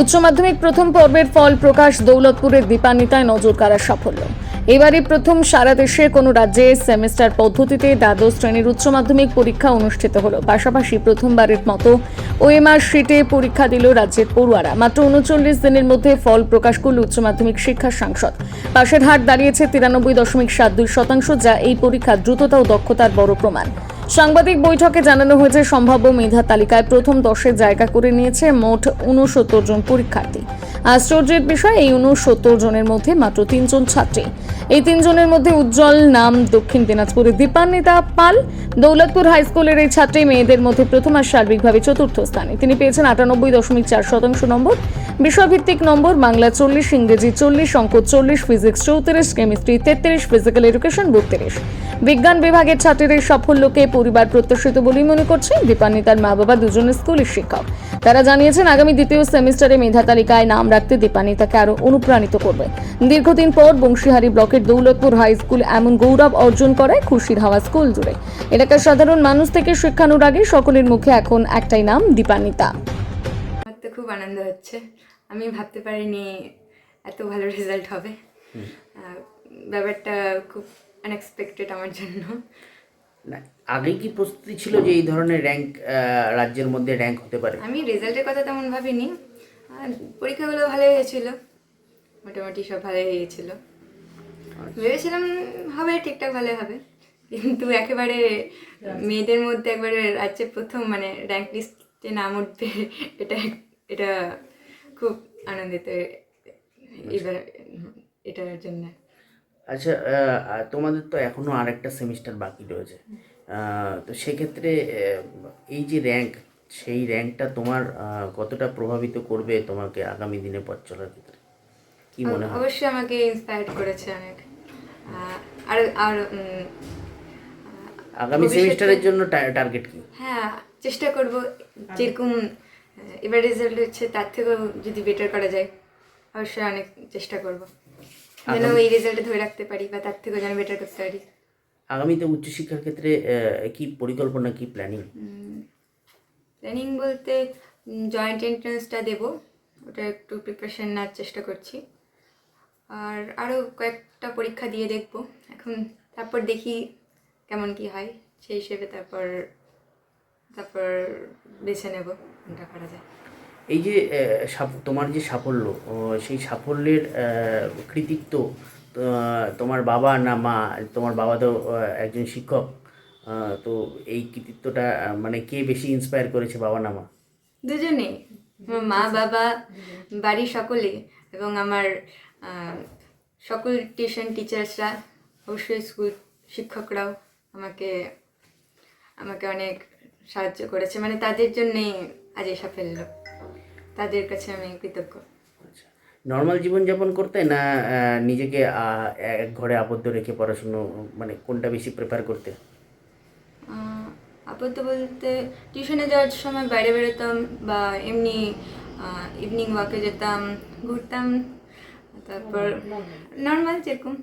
উচ্চ মাধ্যমিক প্রথম পর্বের ফল প্রকাশ দৌলতপুরের দীপান্বিতায় নজর কাড়ার সাফল্য। এবারে প্রথম সারা দেশে কোনো রাজ্যে সেমিস্টার পদ্ধতিতে দ্বাদশ শ্রেণির উচ্চ মাধ্যমিক পরীক্ষা অনুষ্ঠিত হলো। পাশাপাশি প্রথমবারের মতো ওএমআর শিটে পরীক্ষা দিল রাজ্যের পড়ুয়ারা। মাত্র উনচল্লিশ দিনের মধ্যে ফল প্রকাশ করল উচ্চ মাধ্যমিক শিক্ষা সাংসদ। পাশের হার দাঁড়িয়েছে তিরানব্বই দশমিক সাত দুই শতাংশ, যা এই পরীক্ষার দ্রুততা ও দক্ষতার বড় প্রমাণ। সাংবাদিক বৈঠকে জানানো হয়েছে, সম্ভাব্য মেধা তালিকায় প্রথম দশে জায়গা করে নিয়েছে মোট উনসত্তর জন পরীক্ষার্থী। আশ্চর্যের বিষয়, এই উনসত্তর জনের মধ্যে মাত্র তিনজন ছাত্রী। এই তিনজনের মধ্যে উজ্জ্বল নাম দক্ষিণ দিনাজপুরের দীপান্বিতা পাল, দৌলতপুর হাই স্কুলের এই ছাত্রী মেয়েদের মধ্যে প্রথম আর সার্বিকভাবে চতুর্থ স্থানে। তিনি পেয়েছেন আটানব্বই দশমিক চার শতাংশ নম্বর। বিষয়ভিত্তিক নম্বর, বাংলা চল্লিশ, ইংরেজি চল্লিশ, অঙ্ক চল্লিশ, ফিজিক্স চৌত্রিশ, কেমিস্ট্রি তেত্রিশ, ফিজিক্যাল এডুকেশন বত্রিশ। বিজ্ঞান বিভাগের ছাত্রীর এই সাফল্যকে পরিবার প্রত্যাশিত বলেই মনে করছেন দীপান্বিতার মা বাবা দুজন স্কুলের শিক্ষক। তারা জানিয়েছেন আগামী দ্বিতীয় সেমিস্টারে মেধা তালিকায় নাম রাখতে দীপান্বিতাকে আরও অনুপ্রাণিত করবে। দীর্ঘদিন পর বংশীহারি ব্লকের দৌলতপুর হাই স্কুল এমন গৌরব অর্জন করে খুশির হাওয়া স্কুল জুড়ে। এলাকার সাধারণ মানুষ থেকে শিক্ষানুরাগী সকলের মুখে এখন একটাই নাম দীপানিতা। আমার তো খুব আনন্দ হচ্ছে। আমি ভাবতে পারিনি এত ভালো রেজাল্ট হবে। ব্যাপারটা খুব আনএক্সপেক্টেড আমার জন্য। না আগেই কি প্রস্তুতি ছিল যে এই ধরনের র্যাঙ্ক রাজ্যের মধ্যে র্যাঙ্ক হতে পারে? আমি রেজাল্টের কথা তেমন ভাবিনি। আর পরীক্ষাগুলো ভালোই হয়েছিল। মোটামুটি সব ভালোই হয়েছিল। ভেবেছিলাম হবে ঠিকঠাক ভালো হবে। কিন্তু একেবারে মেয়েদের মধ্যে একবারে রাজ্যে প্রথম মানে র্যাঙ্ক লিস্টে নাম উঠবে এটা এটা খুব আনন্দিত এবার এটার জন্য। আচ্ছা তোমাদের তো এখনও আরেকটা সেমিস্টার বাকি রয়েছে। তো সেক্ষেত্রে এই যে র্যাঙ্ক সেই র্যাঙ্কটা তোমার কতটা প্রভাবিত করবে তোমাকে আগামী দিনে পথ চলার ক্ষেত্রে? কি মনে হয়? অবশ্যই আমাকে ইন্সপায়ার্ড করেছে অনেক। আর আর আগামী সেমিস্টারের জন্য টার্গেট কি? হ্যাঁ চেষ্টা করব। যেরকম এবার রেজাল্ট হচ্ছে তার থেকেও যদি বেটার করা যায় অবশ্যই অনেক চেষ্টা করব। যেন এই রেজাল্টে ধরে রাখতে পারি বা তার থেকেও যেন বেটার করতে পারি। আগামীতে উচ্চশিক্ষার ক্ষেত্রে কি পরিকল্পনা কি প্ল্যানিং প্ল্যানিং বলতে জয়েন্ট এন্ট্রান্সটা দেব। ওটা একটু প্রিপারেশন নেওয়ার চেষ্টা করছি। আর আরও কয়েকটা পরীক্ষা দিয়ে দেখব। এখন তারপর দেখি কেমন কি হয়। সেই হিসেবে তারপর তারপর বেছে নেব কোনটা করা যায়। এই যে তোমার যে সাফল্য সেই সাফল্যের কৃতিত্ব তোমার বাবা না মা, তোমার বাবা তো একজন শিক্ষক তো এই কৃতিত্বটা মানে কে বেশি ইন্সপায়ার করেছে, বাবা না মা? দুজনে মা, বাবা, বাড়ির সকলে এবং আমার সকল টিউশন টিচার্সরা অবশ্যই স্কুল শিক্ষকরাও আমাকে আমাকে অনেক সাহায্য করেছে। মানে তাদের জন্যে আজ এই সাফল্য। তাদের কাছে আমি কৃতজ্ঞ। আচ্ছা। নর্মাল জীবনযাপন করতে না নিজেকে এক ঘরে আবদ্ধ রেখে পড়াশুনো মানে কোনটা বেশি প্রেফার করতে? আপাতত বলতে টিউশনে যাওয়ার সময় বাইরে বেরোতাম বা এমনি ইভিনিং ওয়াকে যেতাম ঘুরতাম তারপর নর্মাল যেরকম।